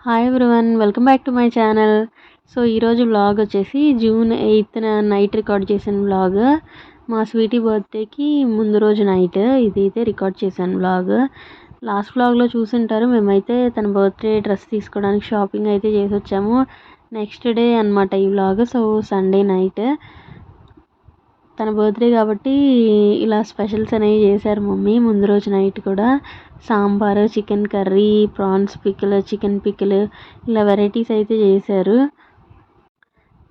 Hi everyone welcome back to my channel so ఈరోజు vlog వచ్చేసి June ఎయిత్న night record చేసిన వ్లాగ్ మా స్వీటీ బర్త్డేకి ముందు రోజు నైట్ ఇదైతే రికార్డ్ చేశాను వ్లాగ్ లాస్ట్ వ్లాగ్లో చూసింటారు మేమైతే తన బర్త్డే డ్రెస్ తీసుకోవడానికి షాపింగ్ అయితే చేసి వచ్చాము నెక్స్ట్ డే అనమాట ఈ వ్లాగ్ సో సండే నైట్ తన బర్త్డే కాబట్టి ఇలా స్పెషల్స్ అనేవి చేశారు మమ్మీ ముందు రోజు నైట్ కూడా. Sambar chicken curry prawns pickle chicken pickle ఇలా వెరైటీస్ అయితే చేశారు.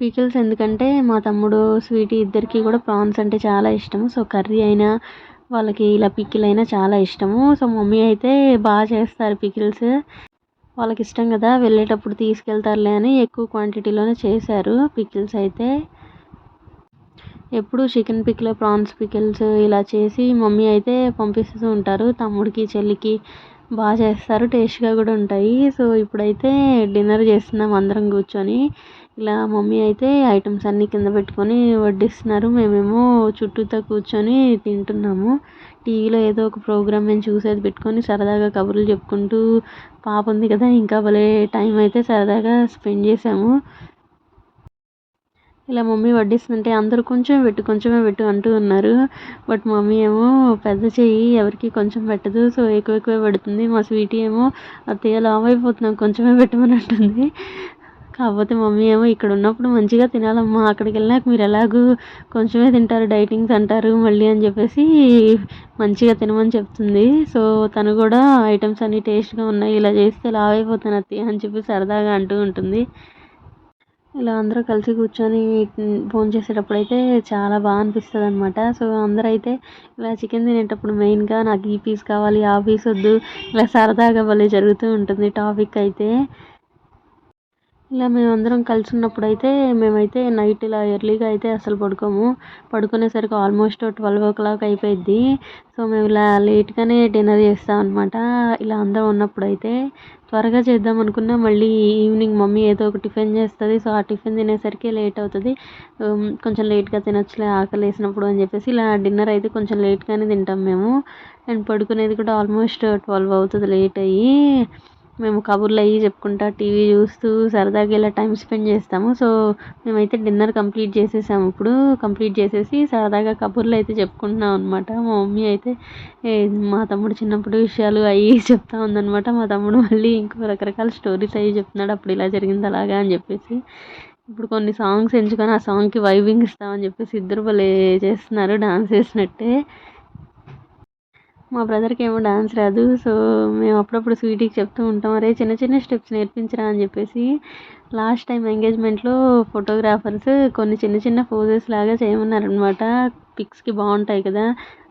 పికిల్స్ ఎందుకంటే మా తమ్ముడు స్వీటీ ఇద్దరికి కూడా ప్రాన్స్ అంటే చాలా ఇష్టము. సో కర్రీ అయినా వాళ్ళకి ఇలా పికిల్ అయినా చాలా ఇష్టము. సో మమ్మీ అయితే బాగా చేస్తారు పికిల్స్. వాళ్ళకి ఇష్టం కదా వెళ్ళేటప్పుడు తీసుకెళ్తారులే అని ఎక్కువ క్వాంటిటీలోనే చేశారు పికిల్స్ అయితే. ఎప్పుడు చికెన్ పికిల్ ప్రాన్స్ పికిల్స్ ఇలా చేసి మమ్మీ అయితే పంపిస్తూ ఉంటారు. తమ్ముడికి చెల్లికి బాగా చేస్తారు. టేస్ట్గా కూడా ఉంటాయి. సో ఇప్పుడైతే డిన్నర్ చేస్తున్నాం అందరం కూర్చొని. ఇలా మమ్మీ అయితే ఐటమ్స్ అన్నీ కింద పెట్టుకొని వడ్డిస్తున్నారు. మేమేమో చుట్టూతో కూర్చొని తింటున్నాము. టీవీలో ఏదో ఒక ప్రోగ్రామ్ మేము చూసేది పెట్టుకొని సరదాగా కబుర్లు చెప్పుకుంటూ పాప ఉంది కదా ఇంకా భలే టైం అయితే సరదాగా స్పెండ్ చేసాము ఇలా మమ్మీ వడ్డిస్తుంటే అందరూ కొంచెం పెట్టు కొంచెమే పెట్టు అంటూ ఉన్నారు. బట్ మమ్మీ ఏమో పెద్ద చెయ్యి ఎవరికి కొంచెం పెట్టదు. సో ఎక్కువ ఎక్కువ పెడుతుంది. మా స్వీటీ ఏమో అత్తయ్య లావ్ అయిపోతున్నాం కొంచెమే పెట్టమని అంటుంది కాకపోతే మమ్మీ ఏమో ఇక్కడ ఉన్నప్పుడు మంచిగా తినాలమ్మా. అక్కడికి వెళ్ళాక మీరు ఎలాగూ కొంచెమే తింటారు డైటింగ్స్ అంటారు మళ్ళీ అని చెప్పేసి మంచిగా తినమని చెప్తుంది. సో తను కూడా ఐటమ్స్ అన్నీ టేస్ట్గా ఉన్నాయి. ఇలా చేస్తే లావ్ అయిపోతాను అత్తయ్య అని చెప్పి సరదాగా అంటూ ఉంటుంది. ఇలా అందరూ కలిసి కూర్చొని భోజనం చేసేటప్పుడు అయితే చాలా బాగా అనిపిస్తుంది అనమాట సో అందరూ అయితే ఇలా చికెన్ తినేటప్పుడు మెయిన్గా నాకు ఈ పీస్ కావాలి ఆ పీస్ వద్దు ఇలా సరదాగా భలే జరుగుతూ ఉంటుంది టాపిక్ అయితే. ఇలా మేమందరం కలిసి ఉన్నప్పుడు అయితే మేమైతే నైట్ ఇలా ఎర్లీగా అయితే అసలు పడుకోము. పడుకునేసరికి ఆల్మోస్ట్ ట్వెల్వ్ ఓ క్లాక్ అయిపోయిద్ది. సో మేము ఇలా లేట్గానే డిన్నర్ చేస్తాం అనమాట ఇలా అందరం ఉన్నప్పుడు అయితే త్వరగా చేద్దాం అనుకున్నా మళ్ళీ ఈవినింగ్ మమ్మీ ఏదో ఒక టిఫిన్ చేస్తుంది. సో ఆ టిఫిన్ తినేసరికి లేట్ అవుతుంది. కొంచెం లేట్గా తినొచ్చులే ఆకలి వేసినప్పుడు అని చెప్పేసి ఇలా డిన్నర్ అయితే కొంచెం లేట్గానే తింటాం మేము. అండ్ పడుకునేది కూడా ఆల్మోస్ట్ ట్వెల్వ్ అవుతుంది లేట్ అయ్యి. మేము కబుర్లు అవి చెప్పుకుంటా టీవీ చూస్తూ సరదాగా ఇలా టైం స్పెండ్ చేస్తాము. సో మేమైతే డిన్నర్ కంప్లీట్ చేసేసాము. ఇప్పుడు కంప్లీట్ చేసేసి సరదాగా కబుర్లు అయితే చెప్పుకుంటున్నాం అనమాట మా మమ్మీ అయితే మా తమ్ముడు చిన్నప్పుడు విషయాలు అవి చెప్తా ఉందనమాట మా తమ్ముడు మళ్ళీ ఇంకో రకరకాల స్టోరీస్ అవి చెప్తున్నాడు. అప్పుడు ఇలా జరిగింది అలాగా అని చెప్పేసి. ఇప్పుడు కొన్ని సాంగ్స్ ఎంచుకొని ఆ సాంగ్కి వైబింగ్ ఇస్తామని చెప్పేసి ఇద్దరు భలే చేస్తున్నారు. డాన్స్ చేసినట్టే. మా బ్రదర్కి ఏమో డాన్స్ రాదు. సో మేము అప్పుడప్పుడు స్వీటీకి చెప్తూ ఉంటాం అరే చిన్న చిన్న స్టెప్స్ నేర్పించరా అని చెప్పేసి. లాస్ట్ టైం ఎంగేజ్మెంట్లో ఫోటోగ్రాఫర్స్ కొన్ని చిన్న చిన్న పోజెస్ లాగా చేయమన్నారనమాట పిక్స్కి బాగుంటాయి కదా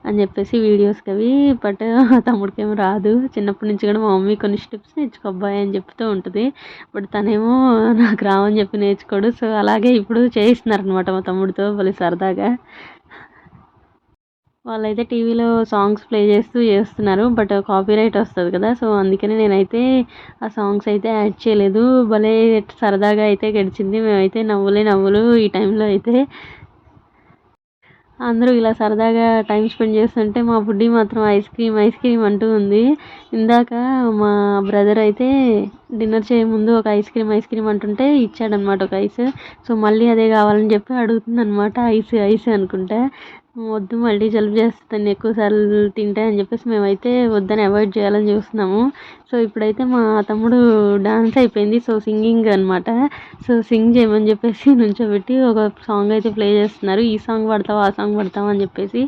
అని చెప్పేసి వీడియోస్కి అవి. బట్ తమ్ముడికి ఏమో రాదు. చిన్నప్పటి నుంచి కూడా మా మమ్మీ కొన్ని స్టెప్స్ నేర్చుకోబ్బాయి అని చెప్తూ ఉంటుంది. బట్ తనేమో నాకు రావని చెప్పి నేర్చుకోడు. సో అలాగే ఇప్పుడు చేయిస్తున్నారనమాట మా తమ్ముడితో భలే సరదాగా. వాళ్ళైతే టీవీలో సాంగ్స్ ప్లే చేస్తూ చేస్తున్నారు బట్ కాపీరైట్ వస్తుంది కదా. సో అందుకని నేనైతే ఆ సాంగ్స్ అయితే యాడ్ చేయలేదు. భలే సరదాగా అయితే గడిచింది. మేమైతే నవ్వులే నవ్వులు ఈ టైంలో అయితే. అందరూ ఇలా సరదాగా టైం స్పెండ్ చేస్తుంటే మా బుడ్డి మాత్రం ఐస్ క్రీమ్ ఐస్ క్రీమ్ అంటూ ఉంది. ఇందాక మా బ్రదర్ అయితే డిన్నర్ చేయముందు ఒక ఐస్ క్రీమ్ ఐస్ క్రీమ్ అంటుంటే ఇచ్చాడనమాట ఒక ఐస్. సో మళ్ళీ అదే కావాలని చెప్పి అడుగుతుంది అనమాట ఐస్ ఐస్ అనుకుంటే. వద్దు మళ్ళీ జలుబు చేస్తుంది ఎక్కువసార్లు తింటే అని చెప్పేసి మేమైతే వద్దని అవాయిడ్ చేయాలని చూస్తున్నాము. సో ఇప్పుడైతే మా తమ్ముడు డాన్స్ అయిపోయింది. సో సింగింగ్ అనమాట సో సింగ్ చేయమని చెప్పేసి నుంచోబెట్టి ఒక సాంగ్ అయితే ప్లే చేస్తున్నారు. ఈ సాంగ్ పడతావు ఆ సాంగ్ పడతావు అని చెప్పేసి.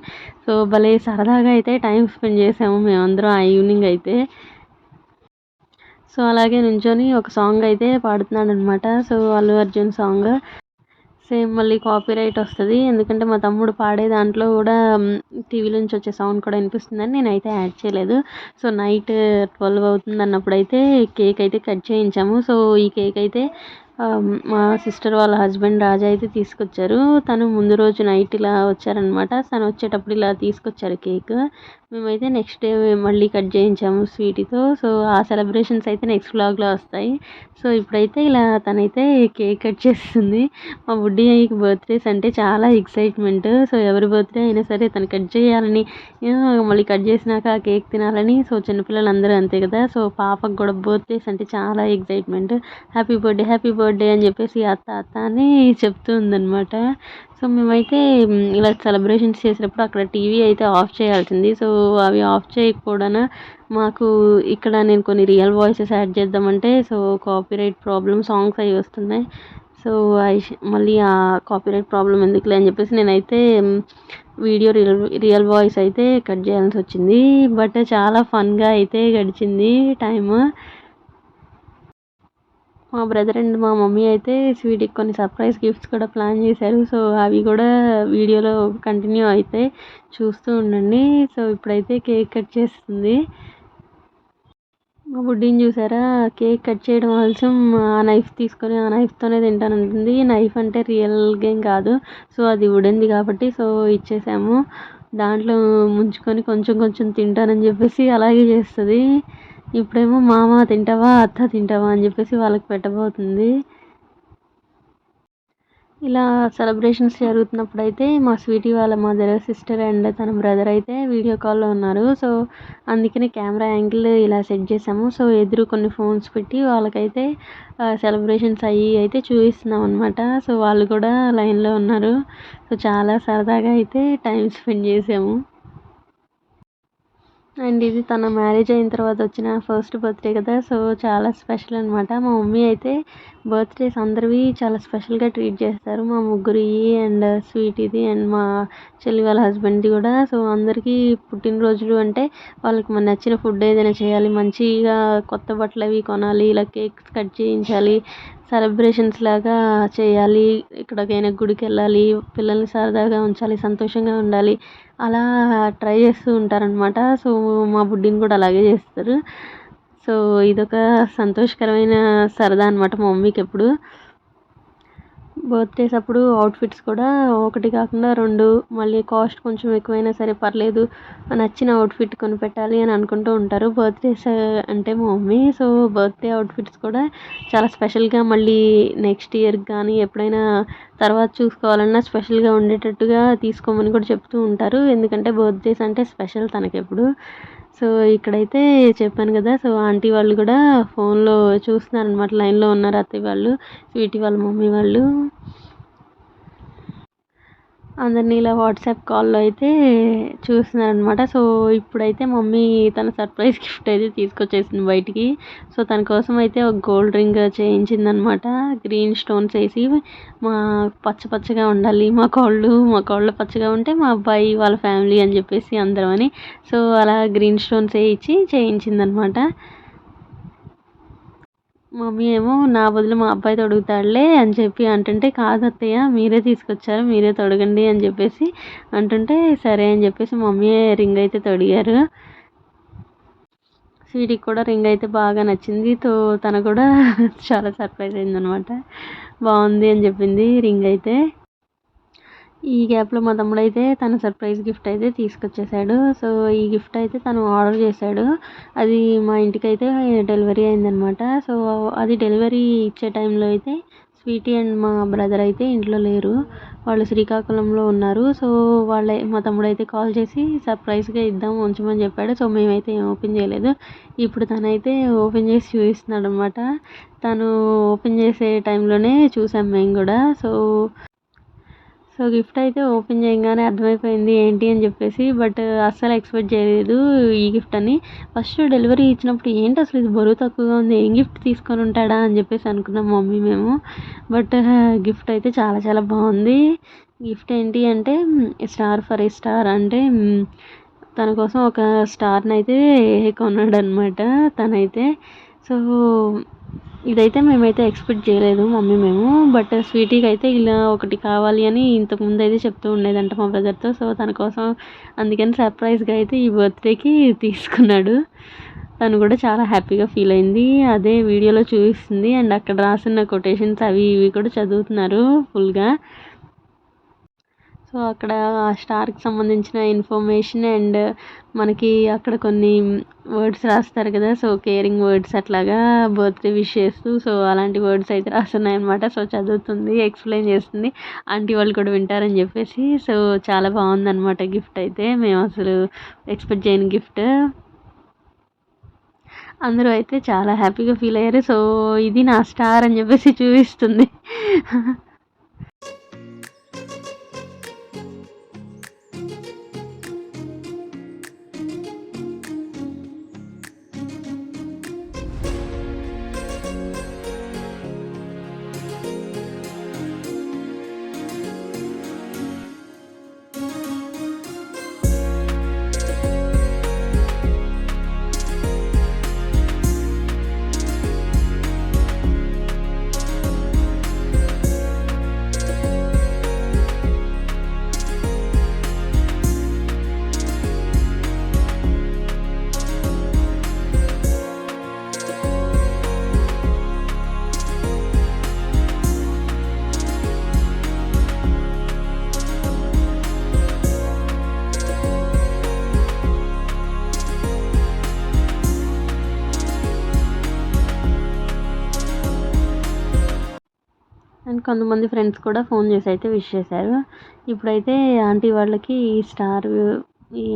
సో భలే సరదాగా అయితే టైం స్పెండ్ చేసాము మేమందరం ఆ ఈవినింగ్ అయితే. సో అలాగే నుంచొని ఒక సాంగ్ అయితే పాడుతున్నాడు అనమాట so Allu Arjun song. Same మళ్ళీ కాపీరైట్ వస్తుంది. ఎందుకంటే మా తమ్ముడు పాడే దాంట్లో కూడా టీవీ నుంచి వచ్చే సౌండ్ కూడా వినిపిస్తుందని నేనైతే యాడ్ చేయలేదు. సో నైట్ ట్వెల్వ్ అవుతుంది అన్నప్పుడు అయితే కేక్ అయితే కట్ చేయించాము. సో ఈ కేక్ అయితే మా సిస్టర్ వాళ్ళ హస్బెండ్ రాజా అయితే తీసుకొచ్చారు. తను ముందు రోజు నైట్ ఇలా వచ్చారనమాట తను వచ్చేటప్పుడు ఇలా తీసుకొచ్చారు కేక్. మేమైతే నెక్స్ట్ డే మళ్ళీ కట్ చేయించాము స్వీటీతో. సో ఆ సెలబ్రేషన్స్ అయితే నెక్స్ట్ బ్లాగ్లో వస్తాయి. సో ఇప్పుడైతే ఇలా తనైతే కేక్ కట్ చేస్తుంది. మా బుడ్డి బర్త్డేస్ అంటే చాలా ఎక్సైట్మెంట్. సో ఎవరి బర్త్డే అయినా సరే తను కట్ చేయాలని మళ్ళీ కట్ చేసినాక ఆ కేక్ తినాలని. సో చిన్నపిల్లలు అందరూ అంతే కదా. సో పాపకు కూడా బర్త్డేస్ అంటే చాలా excitement. Happy birthday happy birthday birthday అని చెప్పేసి అత్త అత్త అని చెప్తూ ఉందన్నమాట. సో మేమైతే ఇలా సెలబ్రేషన్స్ చేసినప్పుడు అక్కడ టీవీ అయితే ఆఫ్ చేయాల్సింది. సో అవి ఆఫ్ చేయకపోవడాన మాకు ఇక్కడ నేను కొన్ని రియల్ వాయిసెస్ యాడ్ చేద్దామంటే సో కాపీరైట్ ప్రాబ్లమ్ సాంగ్స్ అవి వస్తున్నాయి. సో మళ్ళీ ఆ కాపీరైట్ ప్రాబ్లం ఎందుకులే అని చెప్పేసి నేనైతే వీడియో రియల్ రియల్ వాయిస్ అయితే కట్ చేయాల్సి వచ్చింది. బట్ చాలా ఫన్గా అయితే గడిచింది టైమ్ మా బ్రదర్ అండ్ మా మమ్మీ అయితే స్వీట్కి కొన్ని సర్ప్రైజ్ గిఫ్ట్స్ కూడా ప్లాన్ చేశారు. సో అవి కూడా వీడియోలో కంటిన్యూ అయితే చూస్తూ ఉండండి. సో ఇప్పుడైతే కేక్ కట్ చేస్తుంది. మా బుడ్డిని చూసారా? కేక్ కట్ చేయడం ఆలస్యం ఆ నైఫ్ తీసుకొని ఆ నైఫ్తోనే తింటానంటుంది నైఫ్ అంటే రియల్ గేమ్ కాదు. సో అది ఉడింది కాబట్టి సో ఇచ్చేసాము. దాంట్లో ముంచుకొని కొంచెం కొంచెం తింటానని చెప్పేసి అలాగే చేస్తుంది. ఇప్పుడేమో మామ తింటావా అత్త తింటావా అని చెప్పేసి వాళ్ళకి పెట్టబోతుంది. ఇలా సెలబ్రేషన్స్ జరుగుతున్నప్పుడు అయితే మా స్వీటీ వాళ్ళ మదర్ సిస్టర్ అండ్ తన బ్రదర్ అయితే వీడియో కాల్లో ఉన్నారు. సో అందుకనే కెమెరా యాంగిల్ ఇలా సెట్ చేసాము. సో ఎదురు కొన్ని ఫోన్స్ పెట్టి వాళ్ళకైతే సెలబ్రేషన్స్ అయ్యి అయితే చూపిస్తున్నాం అనమాట సో వాళ్ళు కూడా లైన్లో ఉన్నారు. సో చాలా సరదాగా అయితే టైం స్పెండ్ చేసాము. అండ్ ఇది తన మ్యారేజ్ అయిన తర్వాత వచ్చిన ఫస్ట్ బర్త్డే కదా సో చాలా స్పెషల్ అనమాట మా మమ్మీ అయితే బర్త్డేస్ అందరివి చాలా స్పెషల్గా ట్రీట్ చేస్తారు. మా ముగ్గురి అండ్ స్వీట్ ఇది అండ్ మా చెల్లి వాళ్ళ హస్బెండ్ది కూడా. సో అందరికీ పుట్టినరోజులు అంటే వాళ్ళకి మన నచ్చిన ఫుడ్ ఏదైనా చేయాలి మంచిగా కొత్త బట్టలు అవి కొనాలి ఇలా కేక్స్ కట్ చేయించాలి సెలబ్రేషన్స్ లాగా చేయాలి ఎక్కడికైనా గుడికి వెళ్ళాలి పిల్లల్ని సరదాగా ఉంచాలి సంతోషంగా ఉండాలి అలా ట్రై చేస్తూ ఉంటారనమాట సో మా బుడ్డిని కూడా అలాగే చేస్తారు. సో ఇదొక సంతోషకరమైన సరదా అనమాట మా మమ్మీకి ఎప్పుడు. బర్త్డేస్ అప్పుడు అవుట్ఫిట్స్ కూడా ఒకటి కాకుండా రెండు. మళ్ళీ కాస్ట్ కొంచెం ఎక్కువైనా సరే పర్లేదు. నచ్చిన అవుట్ఫిట్ కొనిపెట్టాలి అని అనుకుంటూ ఉంటారు. బర్త్డేస్ అంటే మా మమ్మీ సో బర్త్డే అవుట్ఫిట్స్ కూడా చాలా స్పెషల్గా మళ్ళీ నెక్స్ట్ ఇయర్కి కానీ ఎప్పుడైనా తర్వాత చూసుకోవాలన్నా స్పెషల్గా ఉండేటట్టుగా తీసుకోమని కూడా చెప్తూ ఉంటారు. ఎందుకంటే బర్త్డేస్ అంటే స్పెషల్ తనకెప్పుడు. సో ఇక్కడైతే చెప్పాను కదా సో ఆంటీ వాళ్ళు కూడా ఫోన్లో చూస్తున్నారనమాట లైన్లో ఉన్నారు అత్తయ్య వాళ్ళు స్వీటీ వాళ్ళ మమ్మీ వాళ్ళు. అందరినీ ఇలా వాట్సాప్ కాల్లో అయితే చూస్తున్నారనమాట సో ఇప్పుడైతే మమ్మీ తన సర్ప్రైజ్ గిఫ్ట్ అయితే తీసుకొచ్చేసింది బయటికి. సో తన కోసం అయితే ఒక గోల్డ్ రింగ్ చేయించిందనమాట గ్రీన్ స్టోన్స్ వేసి మా పచ్చ పచ్చగా ఉండాలి మా కోళ్ళు మా కోళ్ళు పచ్చగా ఉంటే మా అబ్బాయి వాళ్ళ ఫ్యామిలీ అని చెప్పేసి అందరం అని. సో అలా గ్రీన్ స్టోన్స్ వేయించి చేయించిందనమాట మమ్మీ ఏమో నా బదులు మా అబ్బాయి తొడుగుతాడులే అని చెప్పి అంటుంటే కాదు అత్తయ్య మీరే తీసుకొచ్చారు మీరే తొడగండి అని చెప్పేసి అంటుంటే సరే అని చెప్పేసి మమ్మీ రింగ్ అయితే తొడిగారు. స్వీటీకి కూడా రింగ్ అయితే బాగా నచ్చింది. తో తను కూడా చాలా సర్ప్రైజ్ అయిందనమాట. బాగుంది అని చెప్పింది రింగ్ అయితే. ఈ గ్యాప్లో మా తమ్ముడు అయితే తన సర్ప్రైజ్ గిఫ్ట్ అయితే తీసుకొచ్చేసాడు. సో ఈ గిఫ్ట్ అయితే తను ఆర్డర్ చేశాడు. అది మా ఇంటికి అయితే డెలివరీ అయిందనమాట సో అది డెలివరీ ఇచ్చే టైంలో అయితే స్వీటీ అండ్ మా బ్రదర్ అయితే ఇంట్లో లేరు. వాళ్ళు శ్రీకాకుళంలో ఉన్నారు. సో వాళ్ళ మా తమ్ముడు అయితే కాల్ చేసి సర్ప్రైజ్గా ఇద్దాం ఉంచమని చెప్పాడు. సో మేమైతే ఏం ఓపెన్ చేయలేదు. ఇప్పుడు తనైతే ఓపెన్ చేసి చూపిస్తున్నాడు అనమాట తను ఓపెన్ చేసే టైంలోనే చూసాం మేము కూడా. సో సో గిఫ్ట్ అయితే ఓపెన్ చేయగానే అర్థమైపోయింది ఏంటి అని చెప్పేసి బట్ అస్సలు ఎక్స్పెక్ట్ చేయలేదు ఈ గిఫ్ట్ అని. ఫస్ట్ డెలివరీ ఇచ్చినప్పుడు ఏంటి అసలు ఇది బరువు తక్కువగా ఉంది ఏం గిఫ్ట్ తీసుకొని ఉంటాడా అని చెప్పేసి అనుకున్నాం మమ్మీ మేము. బట్ గిఫ్ట్ అయితే చాలా చాలా బాగుంది. గిఫ్ట్ ఏంటి అంటే స్టార్ ఫర్ ఏ స్టార్ అంటే తన కోసం ఒక స్టార్ని అయితే కొన్నాడు అనమాట తనైతే. సో ఇదైతే మేమైతే ఎక్స్పెక్ట్ చేయలేదు మమ్మీ మేము బట్ స్వీటీకి అయితే ఇలా ఒకటి కావాలి అని ఇంతకుముందు అయితే చెప్తూ ఉండేదంట మా బ్రదర్తో. సో తన కోసం అందుకని సర్ప్రైజ్గా అయితే ఈ బర్త్డేకి తీసుకున్నాడు. తను కూడా చాలా హ్యాపీగా ఫీల్ అయింది. అదే వీడియోలో చూపిస్తుంది. అండ్ అక్కడ రాసిన కొటేషన్స్ అవి ఇవి కూడా చదువుతున్నారు ఫుల్గా. సో అక్కడ ఆ స్టార్కి సంబంధించిన ఇన్ఫర్మేషన్ అండ్ మనకి అక్కడ కొన్ని వర్డ్స్ రాస్తారు కదా సో కేరింగ్ వర్డ్స్ అట్లాగా బర్త్డే విష్ చేస్తూ సో అలాంటి వర్డ్స్ అయితే రాస్తున్నాయి అనమాట సో చదువుతుంది ఎక్స్ప్లెయిన్ చేస్తుంది. ఆంటీ వాళ్ళు కూడా వింటారని చెప్పేసి సో చాలా బాగుందన్నమాట గిఫ్ట్ అయితే. మేము అసలు ఎక్స్పెక్ట్ చేయని గిఫ్ట్. అందరూ అయితే చాలా హ్యాపీగా ఫీల్ అయ్యారు. సో ఇది నా స్టార్ అని చెప్పేసి చూపిస్తుంది. అండ్ కొంతమంది ఫ్రెండ్స్ కూడా ఫోన్ చేసి అయితే విష్ చేశారు. ఇప్పుడైతే ఆంటీ వాళ్ళకి ఈ స్టార్ ఈ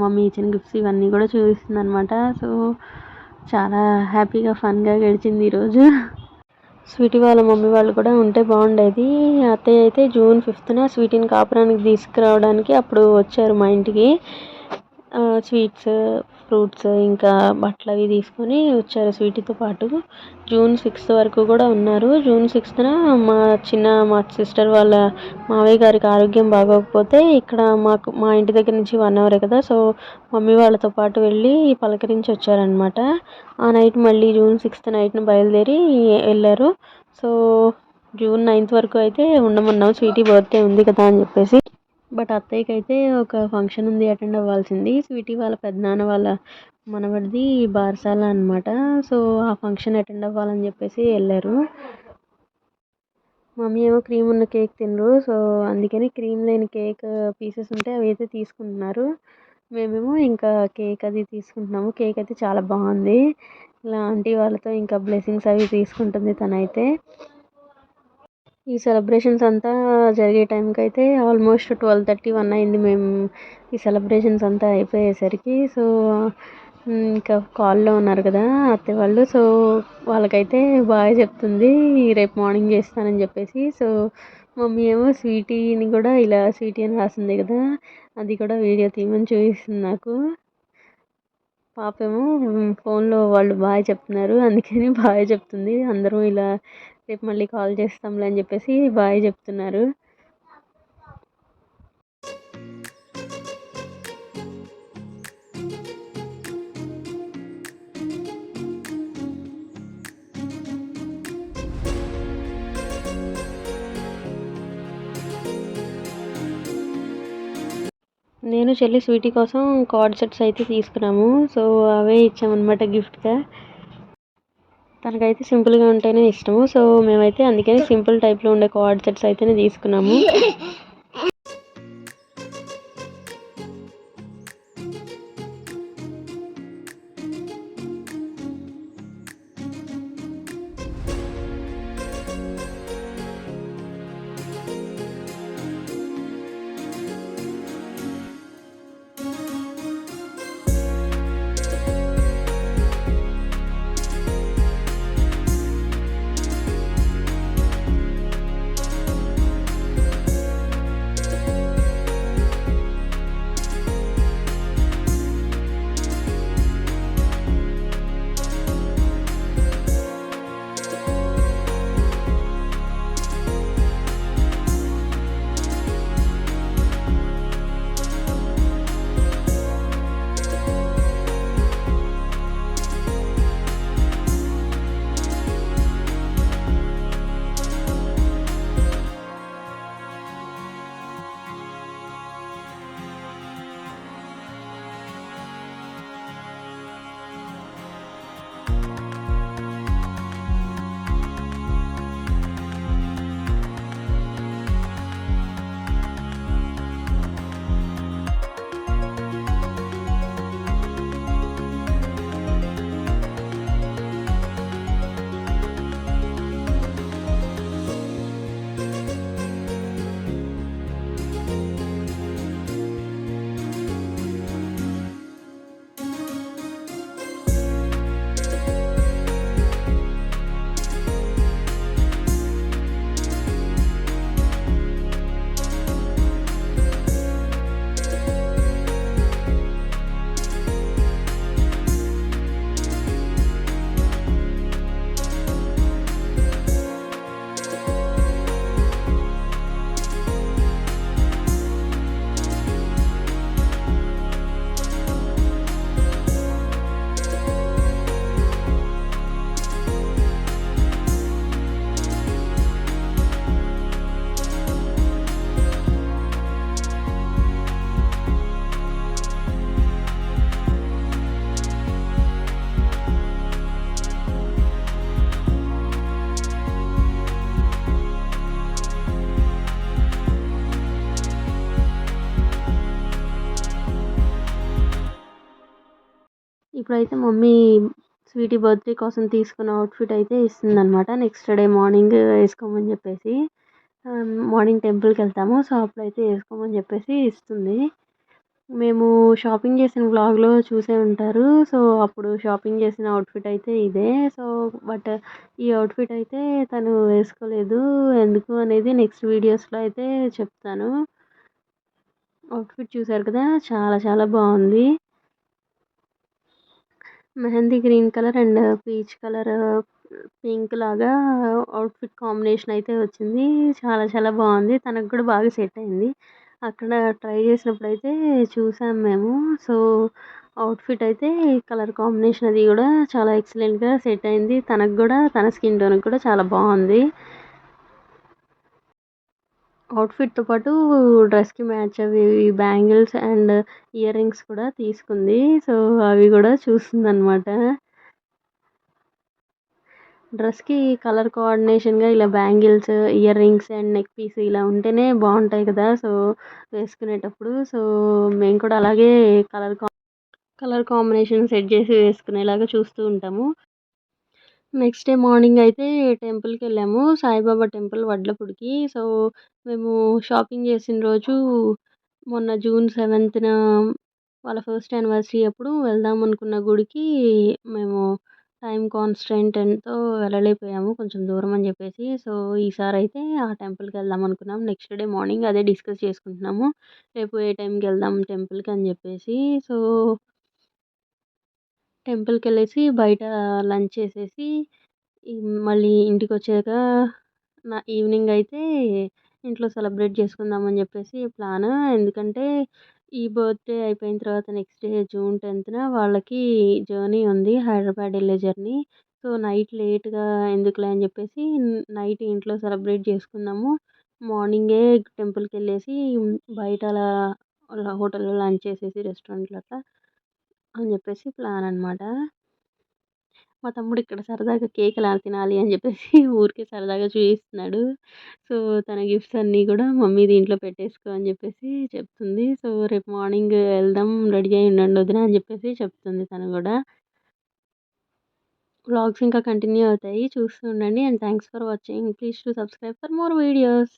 మమ్మీ ఇచ్చిన గిఫ్ట్స్ ఇవన్నీ కూడా చూపిస్తుంది అనమాట సో చాలా హ్యాపీగా ఫన్గా గడిచింది ఈరోజు స్వీటీ వాళ్ళ మమ్మీ వాళ్ళు కూడా ఉంటే బాగుండేది. అత్తయ్య అయితే జూన్ ఫిఫ్త్న స్వీటీని కాపురానికి తీసుకురావడానికి అప్పుడు వచ్చారు మా ఇంటికి. స్వీట్స్ ఫ్రూట్స్ ఇంకా బట్టలు అవి తీసుకొని వచ్చారు స్వీటీతో పాటు. జూన్ సిక్స్త్ వరకు కూడా ఉన్నారు. జూన్ సిక్స్త్న మా చిన్న మా సిస్టర్ వాళ్ళ మావయ్య గారికి ఆరోగ్యం బాగోకపోతే ఇక్కడ మాకు మా ఇంటి దగ్గర నుంచి వన్ అవరే కదా సో మమ్మీ వాళ్ళతో పాటు వెళ్ళి పలకరించి వచ్చారనమాట ఆ నైట్ మళ్ళీ జూన్ సిక్స్త్ నైట్న బయలుదేరి వెళ్ళారు. సో జూన్ నైన్త్ వరకు అయితే ఉండమన్నాం స్వీటీ బర్త్డే ఉంది కదా అని చెప్పేసి. బట్ అత్తయ్యకి అయితే ఒక ఫంక్షన్ ఉంది అటెండ్ అవ్వాల్సింది. స్వీటీ వాళ్ళ పెద్దనాన్న వాళ్ళ మనవడిది బారసాల అనమాట సో ఆ ఫంక్షన్ అటెండ్ అవ్వాలని చెప్పేసి వెళ్ళారు. మమ్మీ ఏమో క్రీమ్ ఉన్న కేక్ తినరు. సో అందుకని క్రీమ్ లేని కేక్ పీసెస్ ఉంటే అవి అయితే తీసుకుంటున్నారు. మేమేమో ఇంకా కేక్ అది తీసుకుంటున్నాము. కేక్ అయితే చాలా బాగుంది. ఇలా ఆంటీ వాళ్ళతో ఇంకా బ్లెస్సింగ్స్ అవి తీసుకుంటుంది తనైతే. ఈ సెలబ్రేషన్స్ అంతా జరిగే టైంకి అయితే ఆల్మోస్ట్ ట్వెల్వ్ థర్టీ వన్ అయింది. మేము ఈ సెలబ్రేషన్స్ అంతా అయిపోయేసరికి. సో ఇంకా కాల్లో ఉన్నారు కదా అత్తే వాళ్ళు. సో వాళ్ళకైతే బాగా చెప్తుంది రేపు మార్నింగ్ చేస్తానని చెప్పేసి. సో మమ్మీ ఏమో స్వీటీని కూడా ఇలా స్వీటీ అని రాసింది కదా అది కూడా వీడియో తీయమని చూపిస్తుంది నాకు. పాప ఏమో ఫోన్లో వాళ్ళు బాగా చెప్తున్నారు అందుకని బాగా చెప్తుంది. అందరూ ఇలా రేపు మళ్ళీ కాల్ చేస్తాంలే అని చెప్పేసి బాయ్ చెప్తున్నారు. నేను చెల్లి స్వీటీ కోసం కార్డ్ సెట్స్ అయితే తీసుకున్నాము. సో అవే ఇచ్చామన్నమాట గిఫ్ట్గా. తనకైతే సింపుల్గా ఉంటేనే ఇష్టము. సో మేమైతే అందుకని సింపుల్ టైప్లో ఉండే కోఆర్డ్ సెట్స్ అయితేనే తీసుకున్నాము. ఇప్పుడైతే మమ్మీ స్వీటీ బర్త్డే కోసం తీసుకున్న అవుట్ఫిట్ అయితే ఇస్తుందన్నమాట. నెక్స్ట్ డే మార్నింగ్ వేసుకోమని చెప్పేసి మార్నింగ్ టెంపుల్కి వెళ్తాము. సో అప్పుడైతే వేసుకోమని చెప్పేసి ఇస్తుంది. మేము షాపింగ్ చేసిన బ్లాగ్లో చూసే ఉంటారు. సో అప్పుడు షాపింగ్ చేసిన అవుట్ఫిట్ అయితే ఇదే. సో బట్ ఈ అవుట్ఫిట్ అయితే తను వేసుకోలేదు. ఎందుకు అనేది నెక్స్ట్ వీడియోస్లో అయితే చెప్తాను. అవుట్ఫిట్ చూసారు కదా? చాలా చాలా బాగుంది. Mehndi green colour and peach colour pink లాగా అవుట్ఫిట్ కాంబినేషన్ అయితే వచ్చింది. చాలా చాలా బాగుంది. తనకు కూడా బాగా సెట్ అయింది. అక్కడ ట్రై చేసినప్పుడు అయితే చూసాం మేము. సో అవుట్ఫిట్ అయితే కలర్ కాంబినేషన్ అది కూడా చాలా ఎక్సలెంట్గా సెట్ అయింది. తనకు కూడా తన స్కిన్ టోన్కి కూడా చాలా బాగుంది. అవుట్ఫిట్తో పాటు డ్రెస్కి మ్యాచ్ అవి బ్యాంగిల్స్ అండ్ ఇయర్ రింగ్స్ కూడా తీసుకుంది. సో అవి కూడా చూస్తుంది అనమాట డ్రెస్కి కలర్ కోఆర్డినేషన్గా ఇలా bangles ear rings and neck piece ఇలా ఉంటేనే బాగుంటాయి కదా. సో వేసుకునేటప్పుడు. సో మేము కూడా అలాగే కలర్ కా కలర్ కాంబినేషన్ సెట్ చేసి వేసుకునేలాగా చూస్తూ ఉంటాము. నెక్స్ట్ డే మార్నింగ్ అయితే టెంపుల్కి వెళ్ళాము సాయిబాబా టెంపుల్ వడ్లపూడికి సో మేము షాపింగ్ చేసిన రోజు మొన్న జూన్ సెవెంత్న వాళ్ళ ఫస్ట్ యానివర్సరీ అప్పుడు వెళ్దాం అనుకున్న గుడికి మేము టైం కాన్స్టెంట్తో వెళ్ళలేకపోయాము. కొంచెం దూరం అని చెప్పేసి. సో ఈసారి అయితే ఆ టెంపుల్కి వెళ్దాం అనుకున్నాం. నెక్స్ట్ డే మార్నింగ్ అదే డిస్కస్ చేసుకుంటున్నాము. రేపు ఏ టైంకి వెళ్దాం టెంపుల్కి అని చెప్పేసి. సో టెంపుల్కి వెళ్ళేసి బయట లంచ్ చేసేసి మళ్ళీ ఇంటికి వచ్చాక నా ఈవినింగ్ అయితే ఇంట్లో సెలబ్రేట్ చేసుకుందాం అని చెప్పేసి ప్లాన్. ఎందుకంటే ఈ బర్త్డే అయిపోయిన తర్వాత నెక్స్ట్ డే జూన్ టెన్త్న వాళ్ళకి జర్నీ ఉంది హైదరాబాద్ వెళ్ళే జర్నీ. సో నైట్ లేట్గా ఎందుకులే అని చెప్పేసి నైట్ ఇంట్లో సెలబ్రేట్ చేసుకుందాము. మార్నింగే టెంపుల్కి వెళ్ళేసి బయట అలా హోటల్లో లంచ్ చేసేసి రెస్టారెంట్లో అట్లా అని చెప్పేసి ప్లాన్ అనమాట మా తమ్ముడు ఇక్కడ సరదాగా కేక్ ఎలా తినాలి అని చెప్పేసి ఊరికే సరదాగా చూపిస్తున్నాడు సో తన గిఫ్ట్స్ అన్నీ కూడా మమ్మీ దీంట్లో పెట్టేసుకో అని చెప్పేసి చెప్తుంది. సో రేపు మార్నింగ్ వెళ్దాం రెడీ అయ్యి ఉండండి వదిన అని చెప్పేసి చెప్తుంది తను కూడా. వ్లాగ్స్ ఇంకా కంటిన్యూ అవుతాయి. చూస్తూ ఉండండి and thanks for watching. Please to subscribe for more videos.